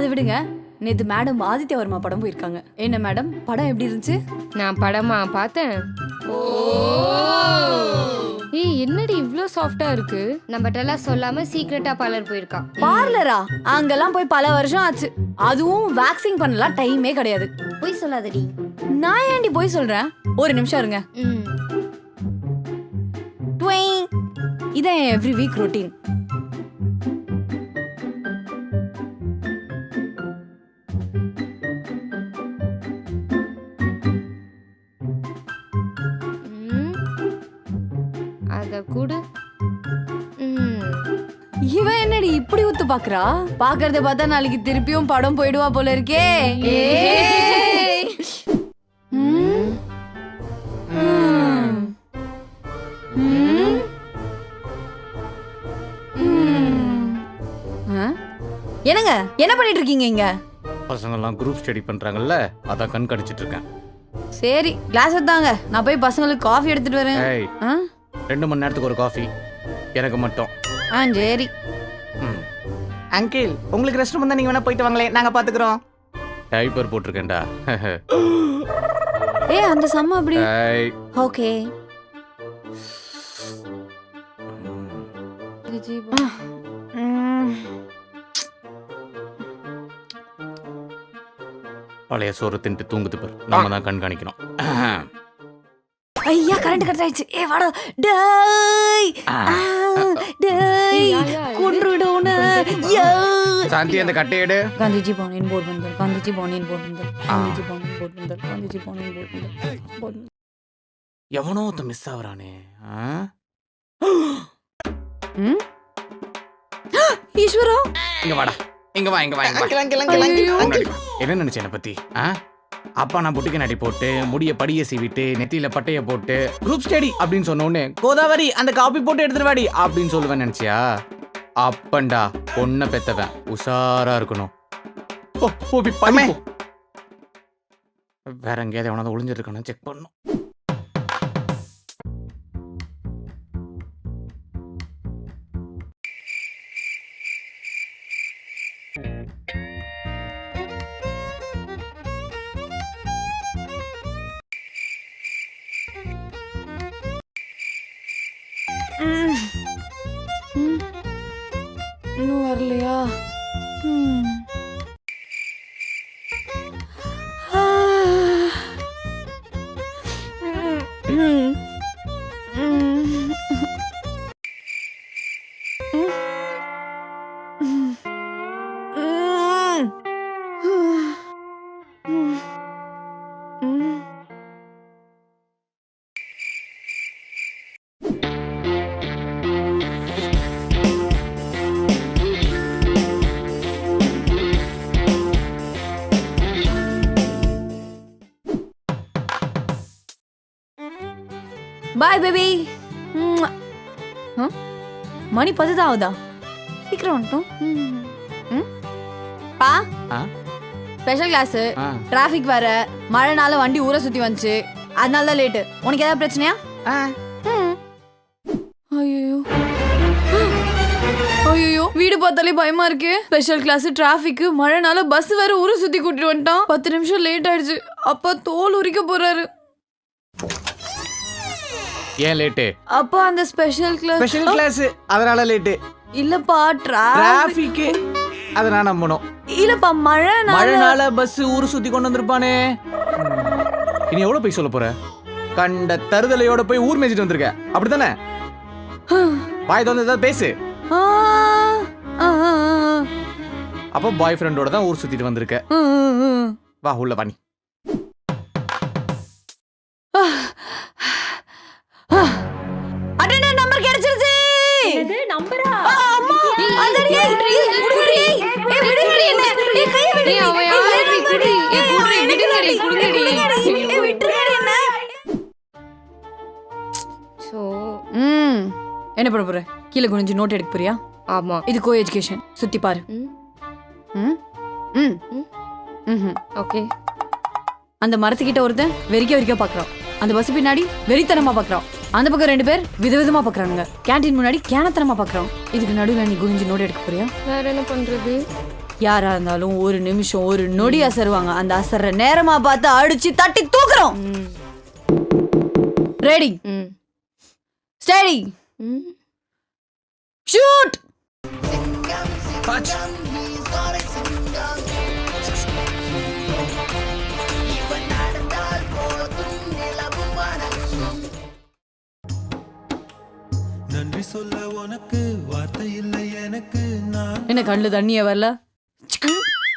அது விடுங்க. நேத்து மேடம் ஆதித்ய வர்மா படம் போயிருக்காங்க. என்ன மேடம் படம் எப்படி இருந்துச்சு? நான் படமா பார்த்தேன். ஏய் என்னடி இவ்ளோ சாஃப்டா இருக்கு? நம்மகிட்டலாம் சொல்லாம சீக்கிரட்டா பார்லர் போயிருக்கான். பார்லரா அங்கெல்லாம் போய் பல வருஷம் ஆச்சு. அதுவும் வேக்சிங் பண்ணலாம் டைமே கிடையாது. போய் சொல்லாதடி. நான் ஏன்டி போய் சொல்றேன்? ஒரு நிமிஷம் இருங்க. இதான் எவ்ரி வீக் ரொட்டீன் அத குடு. ம். இவன் என்னடி இப்படி ஊத்து பாக்குறா? பாக்குறத பார்த்தா நாளைக்கு திருப்பியும் படம் போயிடுவா போல இருக்கே? என்னங்க? என்ன பண்ணிட்டு இருக்கீங்க இங்க? பசங்கெல்லாம் குரூப் ஸ்டடி பண்றாங்கல்ல அதான் கண் கடிச்சிட்டு இருக்கேன். சரி கிளாஸ் எடுத்தாங்க நான் போய் பசங்களுக்கு காஃபி எடுத்துட்டு வரேன்? ரெண்டு மணி நேரத்துக்கு ஒரு காஃபி எனக்கு மட்டும். ஆ சரி. ம். அங்கிள் உங்களுக்கு ரெஸ்ட் ரூம் தான் நீங்க வேணா போயிட்டு வாங்களே நாங்க பாத்துக்கிறோம். டைப்பர் போட்டிருக்கேன்டா. ஏ அந்த சம்ம அப்படி. ஓகே பழைய சோறு தின்ட்டு தூங்குது பாரு. நம்ம தான் கண்காணிக்கணும். ஐயா கரண்ட் கட் ஆயிடுச்சு. ஏ வாடா. டேய். டேய். கொன்றுடோன. யா சாந்தி அந்த கட்டையடு காந்திஜி பவனின் போர்ட் வந்தார் காந்திஜி பவனின் போர்ட் வந்தார் காந்திஜி பவனின் போர்ட் வந்தார் காந்திஜி பவனின் போர்ட் வந்தார் எவனோ ஒருத்த மிஸ் ஆவறானே ஈஸ்வரா? இங்க வாடா. இங்க வா இங்க வா இங்க வா. என்ன நினைச்ச என்ன பத்தி? ஆ? அப்பா நான் புட்டிக்கு நடி போட்டு முடிய படிய சீவிட்டு நெத்தியில பட்டைய போட்டு குரூப் ஸ்டடி அப்படின்னு சொன்ன உடனே கோதாவரி அந்த காப்பி போட்டு எடுத்துட்டு வாடி அப்படின்னு சொல்லுவேன் நினைச்சியா? அப்பண்டா பொண்ணை பெத்தவன் உஷாரா இருக்கணும். வேற எங்கேயாவது எவனாவது ஒளிஞ்சிருக்கானு செக் பண்ணும் இன்னும் வரலையா ம். ம். ம். பாய் பேபி மணி பத்து ஆகுதா சீக்கிரம் வந்துட்டோம் ம்? பா? Special class. டிராஃபிக் வேற மழைனால வண்டி ஊரை சுத்தி வந்துச்சு. அதனால தான் லேட்டு உனக்கு ஏதாவது பிரச்சனையா? ஐயோ ஐயோ வீடு பார்த்தாலே பயமா இருக்கு. ஸ்பெஷல் கிளாஸ் டிராஃபிக் மழைனால பஸ் வேற ஊரை சுத்தி கூட்டிட்டு வந்துட்டான். பத்து நிமிஷம் லேட் ஆயிடுச்சு. அப்பா தோல் உரிக்க போறாரு. ஏன் லேட்டு அப்பா அந்த ஸ்பெஷல் கிளாஸ் ஸ்பெஷல் கிளாஸ் அதனால லேட்டு இல்லப்பா டிராஃபிக் டிராபிக் அதனால நம்பணும். இல்லப்பா மழை மழைனால பஸ் ஊரு சுத்தி கொண்டு வந்திருப்பானே. இனி எவ்வளவு போய் சொல்ல போற? கண்ட தருதலையோட போய் ஊர் மேய்ச்சிட்டு வந்திருக்க. அப்படித்தானே? பாய் தோந்து ஏதாவது பேசு. அப்போ பாய் ஃப்ரெண்டோட தான் ஊர் சுத்திட்டு வந்திருக்க. வா உள்ள வா விடுடி. அவன் யாருடி? குடுடி, விடுங்கடி, குடுங்கடி. என்ன. சோ ம். என்ன பண்ண போற? கீழே குனிஞ்சு நோட் எடுக்க போறியா? ஆமா. இது கோ எஜுகேஷன் சுத்தி பாரு. ம். ம்? ம். ஓகே. அந்த மரத்துக்கிட்ட ஒருத்தன் வெறிக்க வெறிக்க பாக்குறான். அந்த பஸ் பின்னாடி வெறித்தனமா பாக்குறான். அந்த பக்கம் ரெண்டு பேர் விதவிதமா பாக்குறானுங்க. கேண்டீன் முன்னாடி கேனத்தனமா பாக்குறான். இதுக்கு நடுவுல நீ குனிஞ்சு நோட் எடுக்க போறியா? வேற என்ன பண்றது? யாரா இருந்தாலும் ஒரு நிமிஷம் ஒரு நொடி அசருவாங்க. அந்த அசர்ற நேரமா பார்த்து அடிச்சு தட்டி தூக்குறோம். ரெடி ஸ்டடி ம். ஷூட் நன்றி சொல்ல உனக்கு வார்த்தை இல்லை எனக்கு. நான் என்ன கண்ணு தண்ணிய வரல? チクッ